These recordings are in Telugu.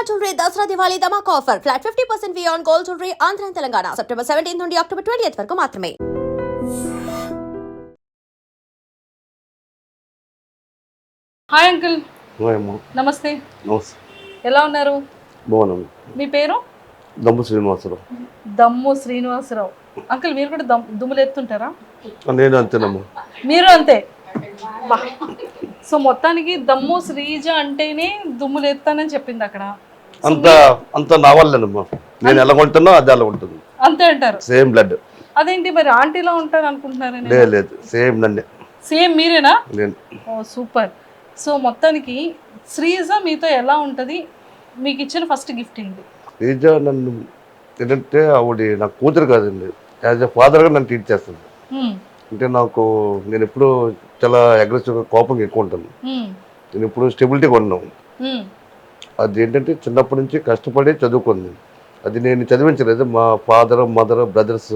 అమ్మా jewellery Dasara Diwali ధమాక్ offer. Flat fifty percent on gold jewellery Andhra Telangana. September seventeen నుండి అక్టోబర్ ట్వంటీ వరకు మాత్రమే. హాయ్ అంకుల్ నమస్తే. నమస్తే. ఎలా ఉన్నారు? బాగున్నాను మీ పేరు? దమ్ము శ్రీనివాసరావు. దమ్ము శ్రీనివాసరావు. అంకుల్ మీరు కూడా దమ్ దుమ్ములు ఎత్తుంటారా? నేను అంతేనమ్మా. మీరు అంతే. బా. సో మొత్తానికి దమ్ము శ్రీజ అంటేనే దుమ్ములు ఎత్తానని చెప్పింది అక్కడ. అంత అంత నా వల్లేనమ్మా. నేను ఎలా ఉంటున్నా అది అలా ఉంటుంది. అంతే అంటారు. Same blood. అదేంటి మరి ఆంటీలా ఉంటారు అనుకుంటున్నారని లేదు లేదు. సేమ్ నన్నే. సేమ్ మీరేనా? ఓ సూపర్. సో మొత్తానికి శ్రీజ మీతో ఎలా ఉంటుంది? మీకు ఇచ్చిన ఫస్ట్ గిఫ్ట్ ఏంటి? శ్రీజ నన్ను ఏంటంటే ఆవిడ నా కూతురు కాదండి. యాజ్ ఎ ఫాదర్గా నన్ను ట్రీట్ చేస్తుంది. అంటే నాకు నేను ఎప్పుడు చాలా అగ్రెసివ్గా కోపంగా ఎక్కువ ఉంటాను. నేను ఇప్పుడు స్టెబిలిటీగా ఉన్నాను అది ఏంటంటే చిన్నప్పటి నుంచి కష్టపడి చదువుకుంది. అది నేను చదివించలేదు. మా ఫాదర్ మదర్ బ్రదర్స్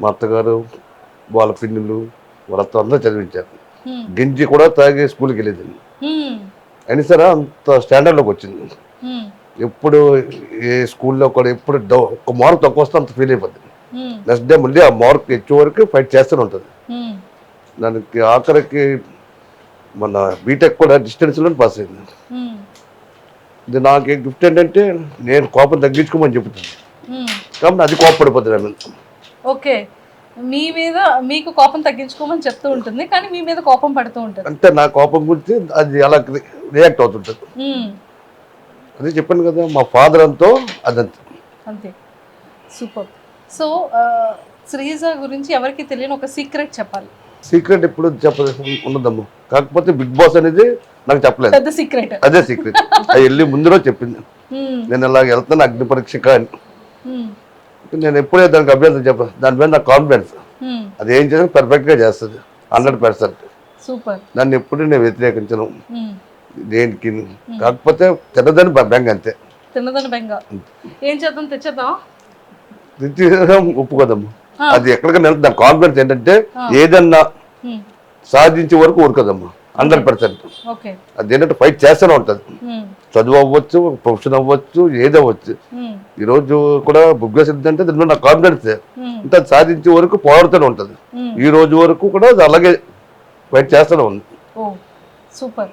మా అత్తగారు వాళ్ళ పిన్నులు వాళ్ళతో అందరూ చదివించారు. గింజి కూడా తాగి స్కూల్కి వెళ్ళేది హ్మ్, అయినా సరే అంత స్టాండర్డ్లోకి వచ్చింది. ఎప్పుడు ఏ స్కూల్లో కూడా ఎప్పుడు ఒక మార్క్ తక్కువ వస్తే అంత ఫీల్ అయిపోద్ది. హ్మ్, నెక్స్ట్ డే మళ్ళీ ఆ మార్క్ వచ్చే వరకు ఫైట్ చేస్తూనే ఉంటుంది. దానికి ఆఖరికి మన బీటెక్ కూడా డిస్టెన్స్లో పాస్ అయింది. ఇది నాకు గిఫ్ట్ ఏంటంటే నేను కోపం తగ్గించుకోమని చెబుతాను హ్మ్. కాబట్టి అది కోపడిపోతుంది ఓకే. మీ మీద మీకు కోపం తగ్గించుకోమని చెప్తూ ఉంటుంది కానీ మీ మీద కోపం పడుతూ ఉంటుంది. అంటే నా కోపం గురించి అది అలా రియాక్ట్ అవుతుంటుంది. అదే చెప్పాను కదా మా ఫాదర్ అంతో అదంతా. అంతే. సూపర్. సో శ్రీజ గురించి ఎవరికి తెలియని ఒక సీక్రెట్ చెప్పాలి. సీక్రెట్ ఎప్పుడు చెప్పదు ఉండదమ్మా కాకపోతే బిగ్ బాస్ అనేది నాకు చెప్పలేదు. సీక్రెట్. అదే సీక్రెట్. అది వెళ్ళి ముందు రోజు చెప్పింది. నేను ఇలా వెళ్తాను అగ్ని పరీక్ష కానీ నేను ఎప్పుడే దానికి అభ్యర్థం చెప్పను దాని మీద నాకు కాన్ఫిడెన్స్ అది ఏం చేసినా పర్ఫెక్ట్గా చేస్తుంది. హండ్రెడ్ పర్సెంట్ దాన్ని ఎప్పుడు నేను వ్యతిరేకించను. దేనికి? కాకపోతే తినదని బెంగ అంతే. తిన్నదని బెంగ. ఏం చేద్దాం? తెచ్చేద్దాం తెచ్చేయడం ఒప్పుకోదమ్మా. అది ఎక్కడికి వెళ్తుంది దాని కాన్ఫిడెన్స్ ఏంటంటే ఏదన్నా సాధించే వరకు ఊరుకోదమ్మా. Hundred percent. అది ఏంటంటే ఫైట్ చేస్తూనే ఉంటుంది. చదువు అవ్వచ్చు ప్రొఫెషన్ అవ్వచ్చు ఏది అవ్వచ్చు. హ్మ్, ఈ రోజు కూడా బుగ్గా సిద్ధి అంటే నాకు కాన్ఫిడెన్స్ అంటే అది సాధించే వరకు పోరాడుతూనే ఉంటుంది. ఈ రోజు వరకు కూడా అది అలాగే ఫైట్ చేస్తూనే ఉంది. సూపర్.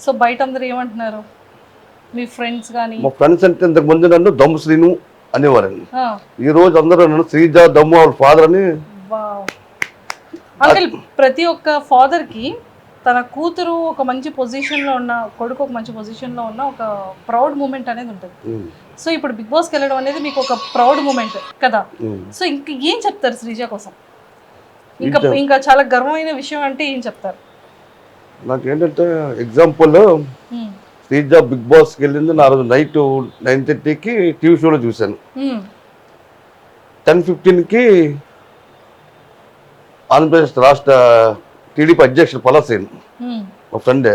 సో బయట అందరు ఏమంటున్నారు? మీ ఫ్రెండ్స్ కానీ మా ఫ్రెండ్స్ అంటే ఇంతకు ముందు నన్ను దమ్ము శ్రీను అనేవారండి. ఈ రోజు అందరూ నన్ను శ్రీజ దమ్ము వాళ్ళ ఫాదర్ అని అంకల్ ప్రతి ఒక్క ఫాదర్కి తన కూతురు ఒక మంచి పొజిషన్లో ఉన్న కొడుకు ఒక మంచి పొజిషన్లో ఉన్న ఒక ప్రౌడ్ మూమెంట్ అనేది ఉంటుంది. సో ఇప్పుడు బిగ్ బాస్కి వెళ్ళడం అనేది మీకు ఒక ప్రౌడ్ మూమెంట్ కదా. సో ఇంక ఏం చెప్తారు శ్రీజ కోసం? ఇంకా ఇంకా చాలా గర్వమైన విషయం అంటే ఏం చెప్తారు? నాకేంటంటే ఎగ్జాంపుల్ ఉమ్, శ్రీజ బిగ్ బాస్కి వెళ్ళింది నా రోజు నైట్ నైన్ థర్టీకి టీవీ షోలో చూశాను. టెన్ ఫిఫ్టీన్కి ఆంధ్రప్రదేశ్ రాష్ట్ర టీడీపీ అధ్యక్షుడు పలాసేన్. మా ఫ్రెండే.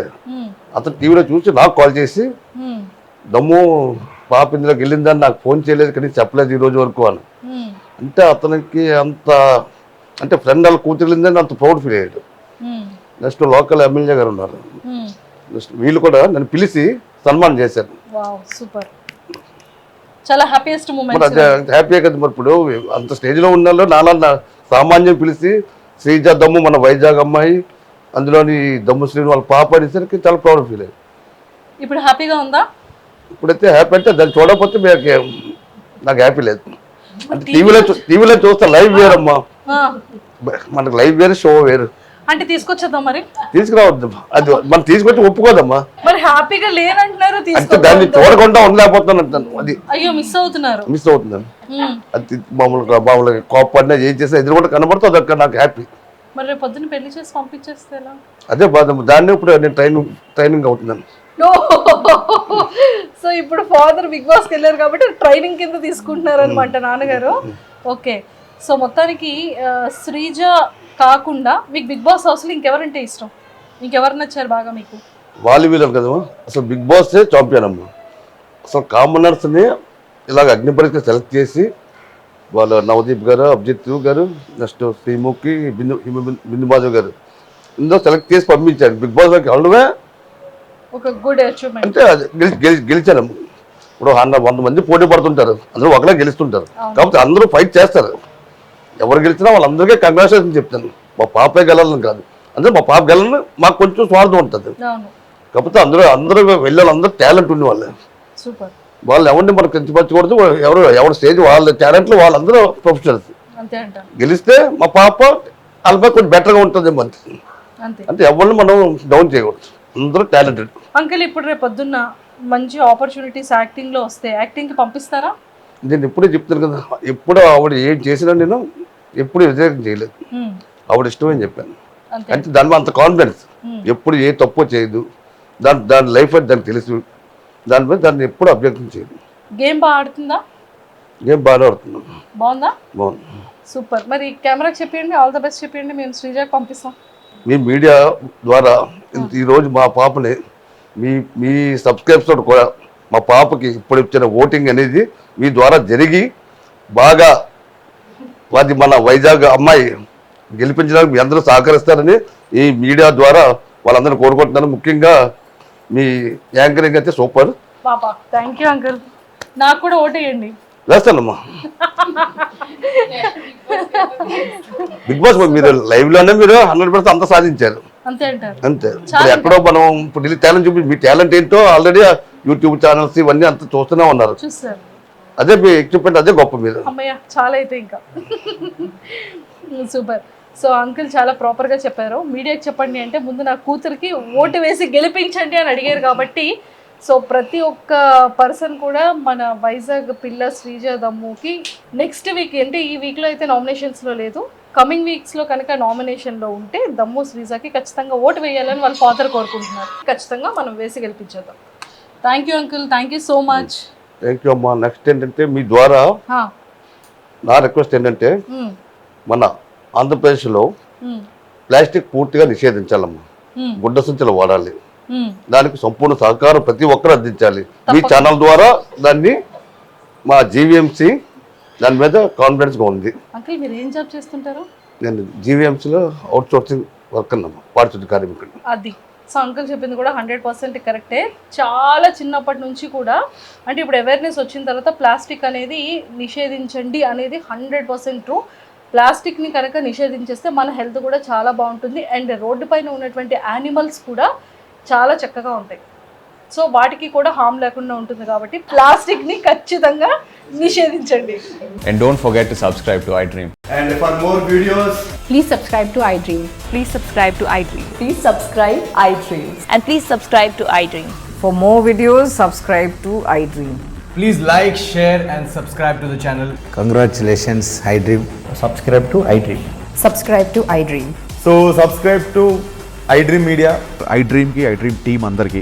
అతను టీవీలో చూసి నాకు కాల్ చేసి దమ్ము పాప ఇందులోకి వెళ్ళిందని నాకు ఫోన్ చేయలేదు కానీ చెప్పలేదు ఈ రోజు వరకు అని. అంటే అతనికి అంత అంటే ఫ్రెండ్ వాళ్ళ కూతురు వెళ్ళిందని అంత ప్రౌడ్ ఫీల్ అయ్యాడు. నెక్స్ట్ లోకల్ ఎమ్మెల్యే గారు ఉన్నారు. వీళ్ళు కూడా నన్ను పిలిచి సన్మానం చేశారు. సూపర్. చాలా హ్యాపీయెస్ట్ మరి మూమెంట్ అదే హ్యాపీగా కదా మరి ఇప్పుడు. అంత స్టేజ్లో ఉన్న వాళ్ళు నాలా సామాన్యం పిలిచి శ్రీజ దమ్ము మన వైజాగ్ అమ్మాయి అందులోని దమ్ము శ్రీని వాళ్ళ పాప అనేసరికి చాలా ప్రౌడ్ ఫీల్ అయ్యారు. ఇప్పుడు హ్యాపీగా ఉందా? ఇప్పుడైతే హ్యాపీ అంటే దాన్ని చూడకపోతే మీకు నాకు హ్యాపీ లేదు. అంటే టీవీలో టీవీలో చూస్తే లైవ్ వేరమ్మా. మనకు లైవ్ వేరు షో వేరు. అంటే తీసుకొచ్చేద్దాం మరి? తీసుకురావద్దు. అది మనం తీసుకొచ్చి ఒప్పుకోదమ్మా. మరి హ్యాపీగా లేనంటున్నారు అంటే తీసుకో దాన్ని చూడకుండా ఉండలేకపోతున్నాను అంటాను. అది అయ్యో మిస్ అవుతున్నారు. మిస్ అవుతుందని ఉమ్, అది మామూలుగా మామూలుగా కోపడినా ఏం చేసినా ఎదురు కూడా కనబడుతుంది అదొక నాకు హ్యాపీ. మరి రేపు పొద్దున్న పెళ్ళి చేసి పంపించేస్తే ఎలా? అదే బాధ దాన్ని ఇప్పుడు నేను ట్రైనింగ్ ట్రైనింగ్ అవుతున్నాను. సో ఇప్పుడు ఫాదర్ బిగ్ బాస్కి వెళ్ళారు కాబట్టి ట్రైనింగ్ కింద తీసుకుంటున్నారు అనమాట నాన్నగారు. ఓకే. సో మొత్తానికి శ్రీజ కాకుండా మీకు బిగ్ బాస్ హౌస్లో ఇంకెవరంటే ఇష్టం? ఇంకెవరు నచ్చారు బాగా మీకు? వాళ్ళు వీళ్ళు కదా అసలు బిగ్ బాస్ చాంపియన్ అమ్మ. అసలు కామనర్స్ని ఇలాగ అగ్ని పరీక్ష సెలెక్ట్ చేసి వాళ్ళ నవదీప్ గారు అభిజిత్ గారు నెక్స్ట్ శ్రీముఖి బిందు బిందు మాధవ్ గారు ఇందులో సెలెక్ట్ చేసి పంపించారు. బిగ్ బాస్లోకి వెళ్ళడమే ఒక గుడ్ అచీవ్మెంట్ అంటే గెలిచాను ఇప్పుడు వంద మంది పోటీ పడుతుంటారు. అందరూ ఒకరే గెలుస్తుంటారు. కాబట్టి అందరూ ఫైట్ చేస్తారు. ఎవరు గెలిచినా వాళ్ళందరికీ కంగ్రాచులేషన్ చెప్తాను. మా పాపే గెలాలని కాదు. అంటే మా పాప గెలని మాకు కొంచెం స్వార్థం ఉంటుంది. కాకపోతే అందరూ అందరూ వెళ్ళే వాళ్ళందరూ టాలెంట్ ఉన్న వాళ్ళే వాళ్ళు ఎవరిని మనకు కించపరచకూడదు ఎవరు ఎవరి స్టేజ్ వాళ్ళ టాలెంట్లు వాళ్ళందరూ ప్రొఫెషనల్స్ గెలిస్తే మా పాప వాళ్ళపై కొంచెం బెటర్గా ఉంటుంది అంతే. అంటే ఎవరిని మనం డౌన్ చేయకూడదు. అందరూ టాలెంటెడ్ అంకుల్ ఇప్పుడు రేపు పొద్దున్న మంచి ఆపర్చునిటీస్ యాక్టింగ్లో వస్తే యాక్టింగ్కి పంపిస్తారా? నేను ఎప్పుడే చెప్తాను కదా. ఎప్పుడు ఆవిడ ఏం చేసినా నేను ఎప్పుడు వ్యతిరేకం చేయలేదు. ఆవిడ ఇష్టమని చెప్పాను. అంతే. అంటే దాని అంత కాన్ఫిడెన్స్ ఎప్పుడు ఏ తప్పు చేయదు. దాని దాని లైఫ్ అని దానికి తెలుసు. దాని మీద దాన్ని ఎప్పుడు అభ్యర్థన చేయదు. గేమ్ బాగా ఆడుతుందా? ఏం బాగా ఆడుతున్నాం. బాగుందా? బాగుంది. సూపర్. మరి కెమెరాకి చెప్పండి ఆల్ ద బెస్ట్ చెప్పండి మేము శ్రీజాకి పంపిస్తాం. మీ మీడియా ద్వారా ఈరోజు మా పాపని మీ మీ సబ్స్క్రైబ్స్ కూడా మా పాపకి ఇప్పుడు ఇచ్చిన ఓటింగ్ అనేది మీ ద్వారా జరిగి బాగా అది మన వైజాగ్ అమ్మాయి గెలిపించడానికి మీ అందరూ సహకరిస్తారని ఈ మీడియా ద్వారా వాళ్ళందరూ కోరుకుంటున్నాను ముఖ్యంగా మీ యాంకరింగ్ అయితే సూపర్. పాప థ్యాంక్ యూ అంకుల్. నాకు కూడా ఓటేయండి వేస్తానమ్మా. బిగ్ బాస్ మీరు లైవ్లోనే మీరు హండ్రెడ్ పర్సెంట్ అంతా సాధించారు. అంతే ఇప్పుడు ఎక్కడో మనం ఇప్పుడు టాలెంట్ చూపి మీ టాలెంట్ ఏంటో ఆల్రెడీ యూట్యూబ్ ఛానల్స్ ఇవన్నీ అంతా చూస్తూనే ఉన్నారు. అదే మీ ఎక్విప్మెంట్ అదే గొప్ప మీరు అమ్మయ్య చాలా అయితే ఇంకా. సూపర్. సో అంకుల్ చాలా ప్రాపర్గా చెప్పారు. మీడియాకి చెప్పండి అంటే ముందు నా కూతురికి ఓటు వేసి గెలిపించండి అని అడిగారు కాబట్టి సో ప్రతి ఒక్క పర్సన్ కూడా మన వైజాగ్ పిల్ల శ్రీజ దమ్ముకి నెక్స్ట్ వీక్ అంటే ఈ వీక్లో అయితే నామినేషన్స్లో లేదు. కమింగ్ వీక్స్లో కనుక నామినేషన్లో ఉంటే దమ్ము శ్రీజాకి ఖచ్చితంగా ఓటు వేయాలని వాళ్ళ ఫాదర్ కోరుకుంటున్నారు. ఖచ్చితంగా మనం వేసి గెలిపించేద్దాం. Thank you uncle thank you so much thank you అమ్మా. నెక్స్ట్ ఏంటంటే మీ ద్వారా నా రిక్వెస్ట్ ఏంటంటే మన ఆంధ్రప్రదేశ్లో ప్లాస్టిక్ పూర్తిగా నిషేధించాలమ్మా. గుడ్డ సంచులు వాడాలి. దానికి సంపూర్ణ సహకారం ప్రతి ఒక్కరు అందించాలి. మీ ఛానల్ ద్వారా దాన్ని మా జీవీఎంసీ దాని మీద కాన్ఫిడెన్స్గా ఉంది. నేను జీవీఎంసీలో అవుట్ సోర్సింగ్ వర్క్ అన్నాము పారిశుద్ధ్య కార్మికుడు సో అంకుల్ చెప్పింది కూడా హండ్రెడ్ పర్సెంట్ కరెక్టే చాలా చిన్నప్పటి నుంచి కూడా అంటే ఇప్పుడు అవేర్నెస్ వచ్చిన తర్వాత ప్లాస్టిక్ అనేది నిషేధించండి అనేది హండ్రెడ్ పర్సెంట్ ట్రూ ప్లాస్టిక్ని కనుక నిషేధించేస్తే మన హెల్త్ కూడా చాలా బాగుంటుంది. అండ్ రోడ్డు పైన ఉన్నటువంటి యానిమల్స్ కూడా చాలా చక్కగా ఉంటాయి. సో వాటికి కూడా హామ్ లేకుండా ఉంటుంది కాబట్టి ప్లాస్టిక్ని ఖచ్చితంగా నిషేధించండి. And don't forget to subscribe to I dream and for more videos please subscribe to I dream please subscribe to I dream please subscribe I dream and please subscribe to I dream for more videos subscribe to I dream please like share and subscribe to the channel congratulations I dream subscribe to I dream subscribe to I dream so subscribe to I dream media I డ్రీమ్కి I dream team అందరికీ